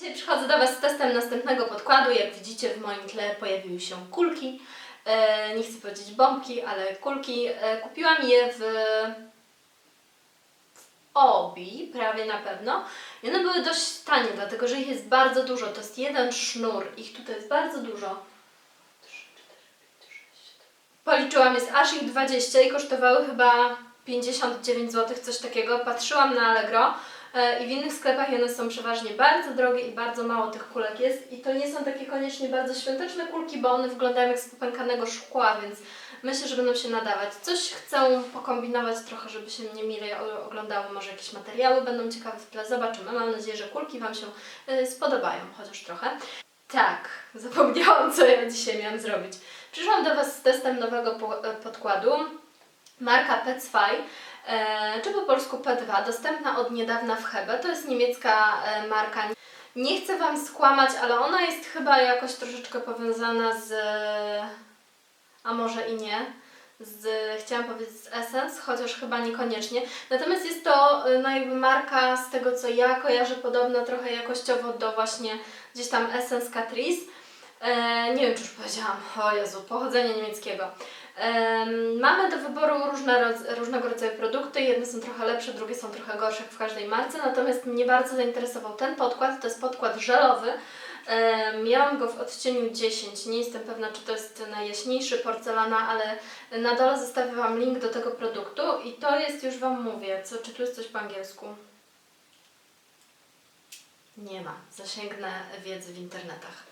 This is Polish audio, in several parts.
Dzisiaj przychodzę do Was z testem następnego podkładu. Jak widzicie w moim tle pojawiły się kulki. E, nie chcę powiedzieć bombki, ale kulki. E, kupiłam je w, Obi, prawie na pewno. I one były dość tanie, dlatego że ich jest bardzo dużo. To jest jeden sznur. Ich tutaj jest bardzo dużo. Policzyłam, jest aż ich 20 i kosztowały chyba 59 zł, coś takiego. Patrzyłam na Allegro i w innych sklepach one są przeważnie bardzo drogie i bardzo mało tych kulek jest. I to nie są takie koniecznie bardzo świąteczne kulki, bo one wyglądają jak z popękanego szkła, więc myślę, że będą się nadawać. Coś chcę pokombinować trochę, żeby się mnie milej oglądało. Może jakieś materiały będą ciekawe w tle. Zobaczymy. Mam nadzieję, że kulki Wam się e, spodobają, chociaż trochę. Tak, zapomniałam, co ja dzisiaj miałam zrobić. Przyszłam do Was z testem nowego e, podkładu. Marka Petsfy, e, czy po polsku P2, dostępna od niedawna w Hebe. To jest niemiecka e, marka. Nie chcę Wam skłamać, ale ona jest chyba jakoś troszeczkę powiązana z... A może i nie. Z, chciałam powiedzieć z Essence, chociaż chyba niekoniecznie. Natomiast jest to e, no jakby marka z tego co ja kojarzę podobno trochę jakościowo do właśnie gdzieś tam Essence Catrice. E, nie wiem czy już powiedziałam, o Jezu, pochodzenia niemieckiego. Em, Mamy do wyboru różne, różnego rodzaju produkty. Jedne są trochę lepsze, drugie są trochę gorsze w każdej marce. Natomiast mnie bardzo zainteresował ten podkład. To jest podkład żelowy. Em, Miałam go w odcieniu 10. Nie jestem pewna, czy to jest najjaśniejszy porcelana, ale na dole zostawię Wam link do tego produktu. I to jest, już Wam mówię, co, czy tu jest coś po angielsku? Nie ma. Zasięgnę wiedzy w internetach.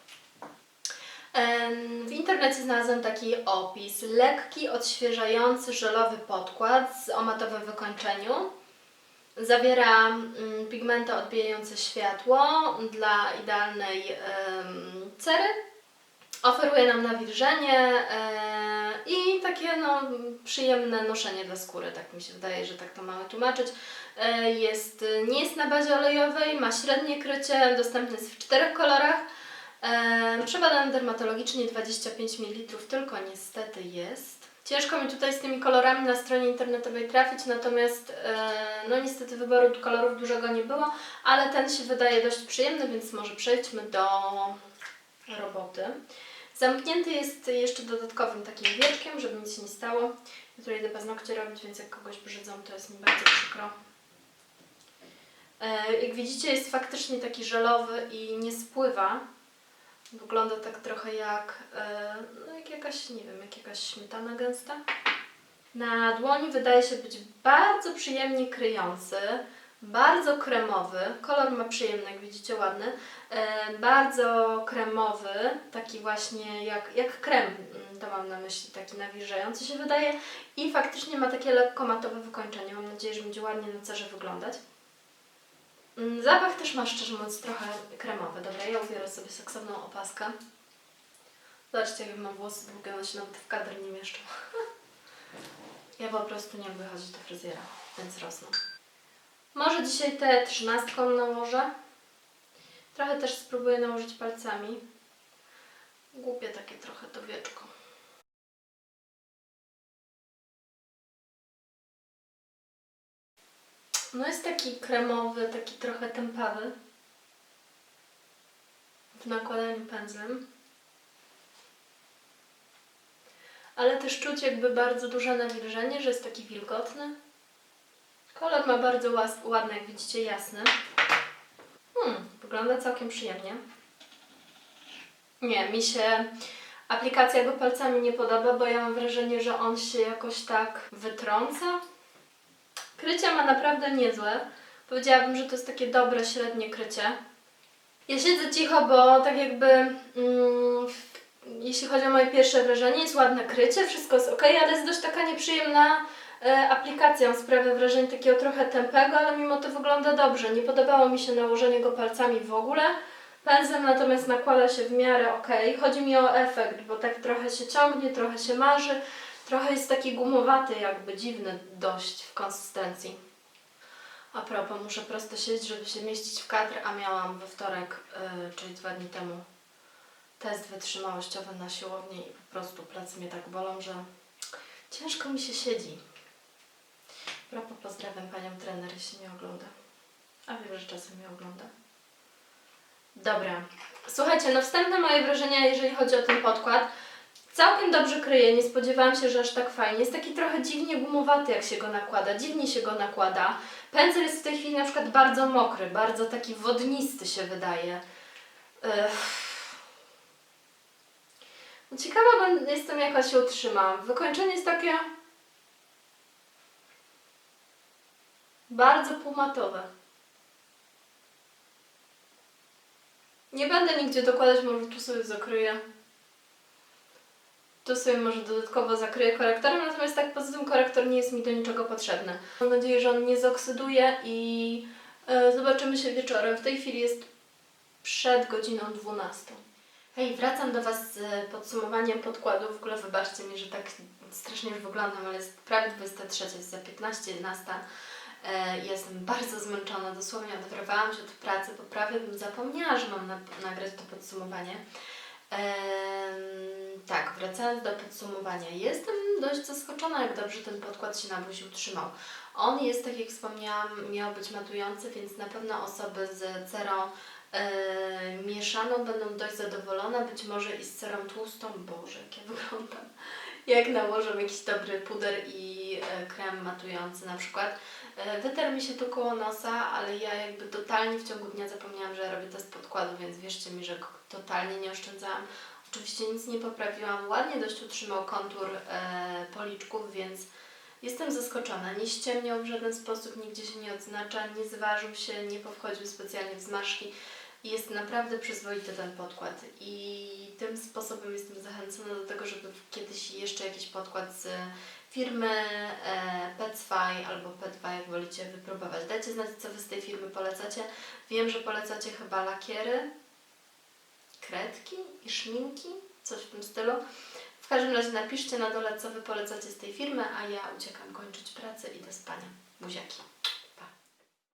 W internecie znalazłam taki opis. Lekki, odświeżający, żelowy podkład z o matowym wykończeniu. Zawiera mm, pigmenty odbijające światło dla idealnej cery. Oferuje nam nawilżenie e, i takie no, przyjemne noszenie dla skóry, tak mi się wydaje, że tak to mamy tłumaczyć. E, Jest, nie jest na bazie olejowej, ma średnie krycie, dostępny jest w czterech kolorach. Przebadany dermatologicznie 25 ml, tylko niestety jest. Ciężko mi tutaj z tymi kolorami na stronie internetowej trafić, natomiast no niestety wyboru kolorów dużego nie było, ale ten się wydaje dość przyjemny, więc może przejdźmy do roboty. Zamknięty jest jeszcze dodatkowym takim wieczkiem, żeby nic się nie stało. Ja tutaj idę paznokcie robić, więc jak kogoś brzydzą, to jest mi bardzo przykro. E, Jak widzicie jest faktycznie taki żelowy i nie spływa. Wygląda tak trochę jak, e, no jak jakaś, nie wiem, jak jakaś śmietana gęsta. Na dłoni wydaje się być bardzo przyjemnie kryjący, bardzo kremowy. Kolor ma przyjemny, jak widzicie, ładny. E, bardzo kremowy, taki właśnie jak, jak krem, mm, to mam na myśli, taki nawilżający się wydaje. I faktycznie ma takie lekko matowe wykończenie. Mam nadzieję, że będzie ładnie na cerze wyglądać. Mm, Zapach też ma szczerze mówiąc trochę kremowy. Dobra, ja ubiorę sobie seksowną opaskę. Zobaczcie, jak mam włosy długie, one się nawet w kadr nie mieszczą. ja po prostu nie lubię chodzić do fryzjera, więc rosną. Może dzisiaj tę trzynastką nałożę. Trochę też spróbuję nałożyć palcami. Głupie takie trochę to wieczko. No jest taki kremowy, taki trochę tępawy w nakładaniu pędzlem. Ale też czuć jakby bardzo duże nawilżenie, że jest taki wilgotny. Kolor ma bardzo ładny, jak widzicie, jasny. Hmm, wygląda całkiem przyjemnie. Nie, mi się aplikacja go palcami nie podoba, bo ja mam wrażenie, że on się jakoś tak wytrąca. Krycie ma naprawdę niezłe. Powiedziałabym, że to jest takie dobre, średnie krycie. Ja siedzę cicho, bo tak jakby mm, jeśli chodzi o moje pierwsze wrażenie, jest ładne krycie, wszystko jest ok, ale jest dość taka nieprzyjemna e, aplikacja. Sprawia wrażenie takiego trochę tępego, ale mimo to wygląda dobrze. Nie podobało mi się nałożenie go palcami w ogóle. Pędzlem natomiast nakłada się w miarę ok. Chodzi mi o efekt, bo tak trochę się ciągnie, trochę się marzy. Trochę jest taki gumowaty, jakby dziwny dość w konsystencji. A propos, muszę prosto siedzieć, żeby się mieścić w kadr, a miałam we wtorek, yy, czyli dwa dni temu, test wytrzymałościowy na siłowni i po prostu plecy mnie tak bolą, że ciężko mi się siedzi. A propos, pozdrawiam Panią trener, jeśli mnie ogląda. A wiem, że czasem mnie ogląda. Dobra. Słuchajcie, no wstępne moje wrażenia, jeżeli chodzi o ten podkład. Całkiem dobrze kryje, nie spodziewałam się, że aż tak fajnie. Jest taki trochę dziwnie gumowaty, jak się go nakłada, dziwnie się go nakłada. Pędzel jest w tej chwili na przykład bardzo mokry, bardzo taki wodnisty się wydaje. Ech. Ciekawa jestem, jaka się utrzymam. Wykończenie jest takie bardzo półmatowe. Nie będę nigdzie dokładać, może tu sobie zakryję. Tu sobie może dodatkowo zakryję korektorem, natomiast tak poza tym korektor nie jest mi do niczego potrzebny. Mam nadzieję, że on nie zoksyduje i e, zobaczymy się wieczorem. W tej chwili jest przed godziną 12. Hej, wracam do Was z podsumowaniem podkładu. W ogóle wybaczcie mi, że tak strasznie już wyglądam, ale jest prawie 23, jest za 15, 11. E, Jestem bardzo zmęczona, dosłownie oderwałam się od pracy, bo prawie bym zapomniała, że mam na, nagrać to podsumowanie. Em, tak, wracając do podsumowania. Jestem dość zaskoczona, jak dobrze ten podkład się na buzi utrzymał. On jest, tak jak wspomniałam, miał być matujący, więc na pewno osoby z cerą e, mieszaną będą dość zadowolone, być może i z cerą tłustą. Boże, jak ja wyglądam. Jak nałożę jakiś dobry puder i e, krem matujący na przykład. E, Wytarł mi się tu koło nosa, ale ja jakby totalnie w ciągu dnia zapomniałam, że robię test podkładu, więc wierzcie mi, że totalnie nie oszczędzałam. Oczywiście nic nie poprawiłam, ładnie dość utrzymał kontur e, policzków, więc jestem zaskoczona. Nie ściemniał w żaden sposób, nigdzie się nie odznacza, nie zważył się, nie powchodził specjalnie w zmarszki. Jest naprawdę przyzwoity ten podkład i tym sposobem jestem zachęcona do tego, żeby kiedyś jeszcze jakiś podkład z firmy e, Petsfy albo Petfy, jak wolicie, wypróbować. Dajcie znać, co Wy z tej firmy polecacie. Wiem, że polecacie chyba lakiery, kredki i szminki, coś w tym stylu. W każdym razie napiszcie na dole, co Wy polecacie z tej firmy, a ja uciekam kończyć pracę i do spania. Buziaki.